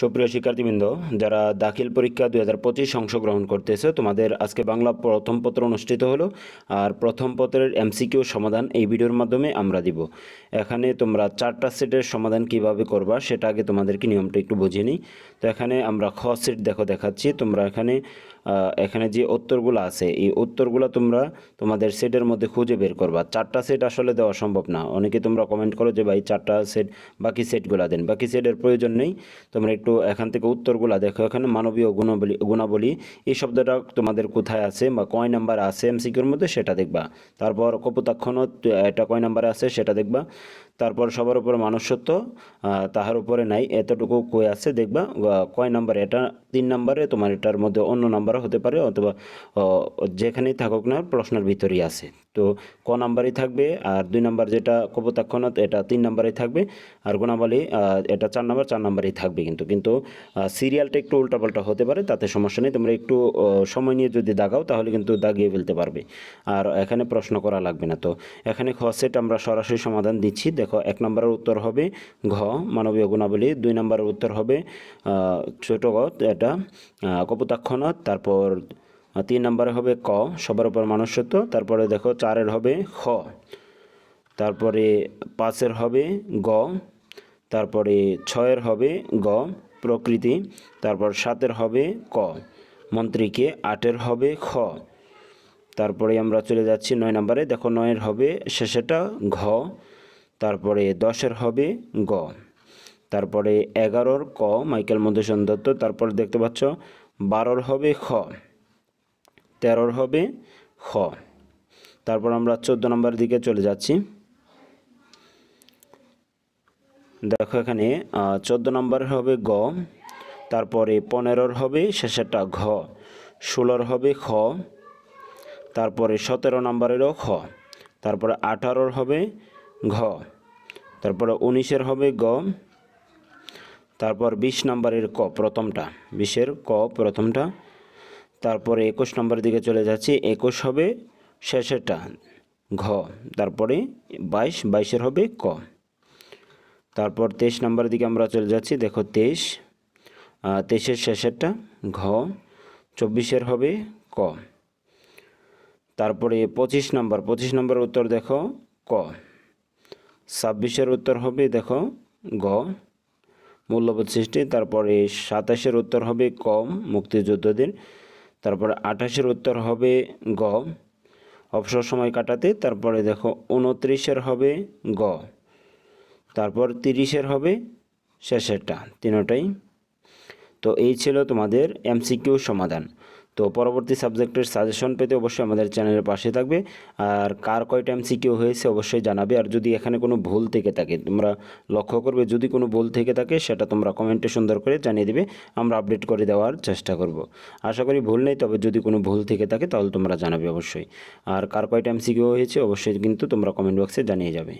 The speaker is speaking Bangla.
সুপ্রিয় শিক্ষার্থীবৃন্দ, যারা দাখিল পরীক্ষা দুই হাজার পঁচিশ অংশগ্রহণ করতেছে, তোমাদের আজকে বাংলা প্রথম পত্র অনুষ্ঠিত হলো। আর প্রথম পত্রের এমসিকিউ সমাধান এই ভিডিওর মাধ্যমে আমরা দিব। এখানে তোমরা চারটা সেটের সমাধান কীভাবে করবা, সেটা আগে তোমাদেরকে নিয়মটা একটু বুঝিয়ে নিই। তো এখানে আমরা খ সেট দেখো দেখাচ্ছি। তোমরা এখানে এখানে যে উত্তরগুলো আছে, এই উত্তরগুলো তোমরা তোমাদের সেটের মধ্যে খুঁজে বের করবা। চারটা সেট আসলে দেওয়া সম্ভব না। অনেকে তোমরা কমেন্ট করো যে, ভাই, চারটা সেট, বাকি সেটগুলো দেন। বাকি সেটের প্রয়োজন নেই। তোমরা একটু এখান থেকে উত্তরগুলো দেখো। এখানে মানবীয় গুণাবলী গুণাবলী, এই শব্দটা তোমাদের কোথায় আছে বা কয় নাম্বার আছে এমসিকিউর মধ্যে সেটা দেখবা। তারপর কপোতাক্ষণত এটা কয় নাম্বারে আছে সেটা দেখবা। তারপর সবার উপরে মানুষত্ব তাহার উপরে নাই, এতটুকু কই আছে দেখবা। কয় নাম্বারে, এটা তিন নাম্বারে, তোমার এটার মধ্যে অন্য নাম্বারও হতে পারে অথবা যেখানেই থাকুক না প্রশ্নের ভিতরেই আছে। তো ক নাম্বারই থাকবে আর দুই নাম্বার যেটা কপোতাক্ষণত এটা তিন নাম্বারেই থাকবে আর গুণাবলী এটা চার নাম্বার, চার নাম্বারেই থাকবে কিন্তু। কিন্তু সিরিয়ালটা একটু উল্টাপাল্টা হতে পারে, তাতে সমস্যা নেই। তোমরা একটু সময় নিয়ে যদি দাগাও তাহলে কিন্তু দাগিয়ে ফেলতে পারবে। আর এখানে প্রশ্ন করা লাগবে না। তো এখানে খ সেট আমরা সরাসরি সমাধান দিচ্ছি। দেখো, এক নম্বরের উত্তর হবে ঘ, মানবীয় গুণাবলী। দুই নম্বরের উত্তর হবে ছোট গ, এটা কপোতাক্ষণত তারপর আহ, তিন নম্বরে হবে ক সবার উপর মানুষত্ব তারপরে দেখো চারের হবে খ। তারপরে পাঁচের হবে গ। তারপরে ছয়ের হবে গ প্রকৃতি। তারপর সাতের হবে ক। মন্ত্রীকে আটের হবে খ। তারপরে আমরা চলে যাচ্ছি নয় নম্বরে। দেখো নয়ের হবে শেষেটা ঘ। তারপরে দশের হবে গ। তারপরে এগারোর ক মাইকেল মধুসূদন দত্ত। তারপরে দেখতে পাচ্ছ বারোর হবে খ। তেরোর হবে খ। তারপর আমরা চোদ্দ নম্বরের দিকে চলে যাচ্ছি। দেখো এখানে চোদ্দ নম্বরের হবে গ, তারপরে পনেরোর হবে শেষেরটা ঘ, ষোলোর হবে খ, তারপরে সতেরো নম্বরেরও খ, তারপরে আঠারোর হবে ঘ, তারপরে উনিশের হবে গ তারপর বিশ নম্বরের ক, প্রথমটা। বিশের ক, প্রথমটা। তারপরে একুশ নম্বরের দিকে চলে যাচ্ছি। একুশ হবে শেষেরটা, ঘ। তারপরে বাইশ, বাইশের হবে ক। তারপর তেইশ নম্বরের দিকে আমরা চলে যাচ্ছি। দেখো তেইশ তেইশের শেষেরটা, ঘ। চব্বিশের হবে ক। তারপরে পঁচিশ নম্বর, পঁচিশ নম্বরের উত্তর দেখো ক। ছাব্বিশের উত্তর হবে দেখো গ। মূল্যবোধ সৃষ্টি, তারপরে সাতাশের উত্তর হবে কম মুক্তিযোদ্ধাদের তারপরে আঠাশের উত্তর হবে গ, অবসর সময় কাটাতে, তারপরে দেখো উনত্রিশের হবে গ, তারপর তিরিশের হবে শেষেরটা, তিনটাই। তো এই ছিল তোমাদের এমসিকিউ সমাধান। তো পরবর্তী সাবজেক্টের সাজেশন পেতে অবশ্যই আমাদের চ্যানেলের পাশে থাকবে। আর কার কয়টা এমসিকিউ হয়েছে অবশ্যই জানাবে। আর যদি এখানে কোনো ভুল থেকে থাকে, তোমরা লক্ষ্য করবে, যদি কোনো ভুল থেকে থাকে, সেটা তোমরা কমেন্টে সুন্দর করে জানিয়ে দেবে। আমরা আপডেট করে দেওয়ার চেষ্টা করব। আশা করি ভুল নেই, তবে যদি কোনো ভুল থেকে থাকে, তাহলে তোমরা জানাবে অবশ্যই। আর কার কয়টা এমসিকিউ হয়েছে, অবশ্যই কিন্তু তোমরা কমেন্ট বক্সে জানিয়ে যাবে।